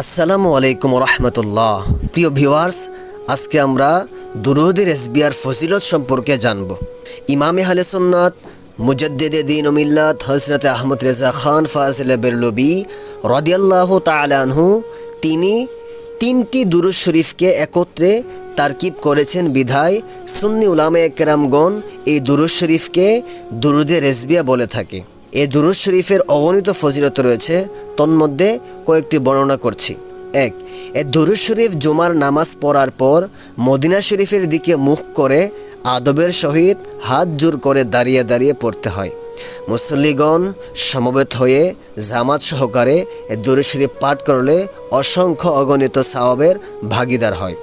আসসালামু আলাইকুম রহমতুল্লাহ। প্রিয় ভিউয়ার্স, আজকে আমরা দুরুদের এসবিআর ফজিলত সম্পর্কে জানব। ইমামে হালে সন্ন্যত মুজদ্দেদে দিন মিল্লাত হজরত আহমদ রেজা খান ফাজিল বেরলবি রদিয়াল্লাহ তালানহু তিনি তিনটি দুরুদ শরীফকে একত্রে তারকিব করেছেন বিধায় সুন্নি উলামে একরামগণ এই দুরুদ শরীফকে দুরুদে রেসবিয়া বলে থাকে। এই দুরুদ শরীফের অগণিত ফজিলত রয়েছে, তন্মধ্যে কয়েকটি বর্ণনা করছি। এক এ দুরুজ শরীফ জুমার নামাজ পড়ার পর মদিনা শরীফের দিকে মুখ করে আদবের সহিত হাত জোর করে দাঁড়িয়ে দাঁড়িয়ে পড়তে হয়। মুসল্লিগণ সমবেত হয়ে জামাত সহকারে এ দুরুদ শরীফ পাঠ করলে অসংখ্য অগণিত সাওয়াবের ভাগিদার হয়।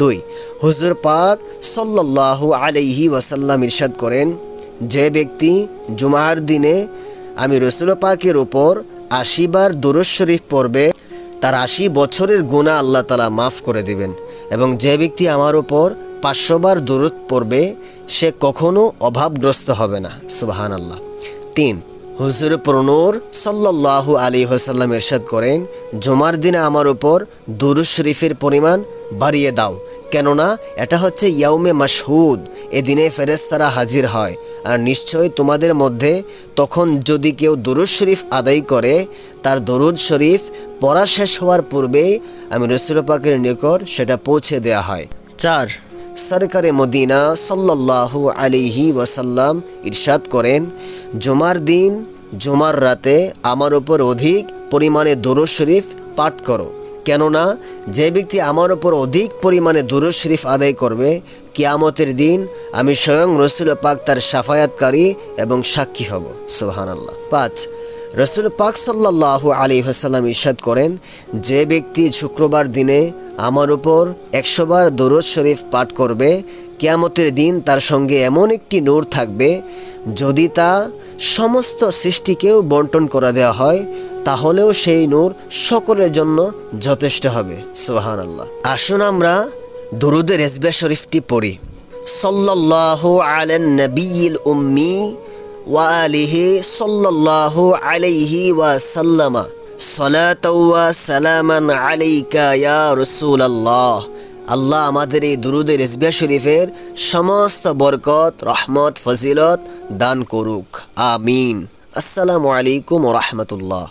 দুই, হুজুর পাক সাল্লাল্লাহু আলাইহি ওয়াসাল্লাম ইরশাদ করেন যে ব্যক্তি জুমার দিনে আমি রসুল পাকের ওপর আশিবার দুরুদ শরীফ পড়বে, তার আশি বছরের গুণা আল্লাহ তালা মাফ করে দিবেন। এবং যে ব্যক্তি আমার ওপর পাঁচশোবার দূরত পড়বে, সে কখনো অভাবগ্রস্ত হবে না। সুবাহান আল্লাহ তিন, হুজুর প্রনুর সাল্লাল্লাহু আলী হোসাল্লাম এরশাদ করেন, জুমার দিনে আমার উপর দুরুদ শরীফের পরিমাণ বাড়িয়ে দাও। কেননা, এটা হচ্ছে ইয়াউমে মাসহুদ এদিনে ফেরেস্তারা হাজির হয়। আর নিশ্চয় তোমাদের মধ্যে তখন যদি কেউ দরুদ শরীফ আদায় করে, তার দরুদ শরীফ পড়া শেষ হওয়ার পূর্বেই আমি রসুল পাকের নিকট সেটা পৌঁছে দেয়া হয়। চার, সরকারে মদিনা সাল্লাল্লাহু আলিহি ওয়াসাল্লাম ইরশাদ করেন, জুমার দিন, জুমার রাতে আমার উপর অধিক পরিমাণে দরুদ শরীফ পাঠ করো। কেননা, যে ব্যক্তি আমার ওপর অধিক পরিমাণে দুরুদ শরীফ আদায় করবে কিয়ামতের দিন আমি স্বয়ং রসুল পাক তার সাফায়াতকারী এবং সাক্ষী হব। সোহান আল্লাহ পাঁচ, রসুল পাক সাল্লাহ আলী হাসাল্লাম ইরশাদ করেন, যে ব্যক্তি শুক্রবার দিনে আমার উপর একশোবার দরুদ শরীফ পাঠ করবে, কিয়ামতের দিন তার সঙ্গে এমন একটি নূর থাকবে, যদি তা সমস্ত সৃষ্টিকেও বন্টন করা দেওয়া হয়, তাহলেও সেই নূর সকলের জন্য যথেষ্ট হবে। সোহান আল্লাহ আসুন আমরা দুরুদের রেজবে শরীফটি পড়ি। সাল্লাল্লাহু আলান নবিয়িল উম্মি ওয়া আলিহি সাল্লাল্লাহু আলাইহি ওয়া সাল্লামা। সালাতাও ওয়া সালামান আলাইকা ইয়া রাসূলুল্লাহ। আল্লাহ আমাদের এই দুরুদের রেজবে শরীফের সমস্ত বরকত, রহমত, ফজিলত দান করুক। আমিন। আসসালামু আলাইকুম রহমতুল্লাহ।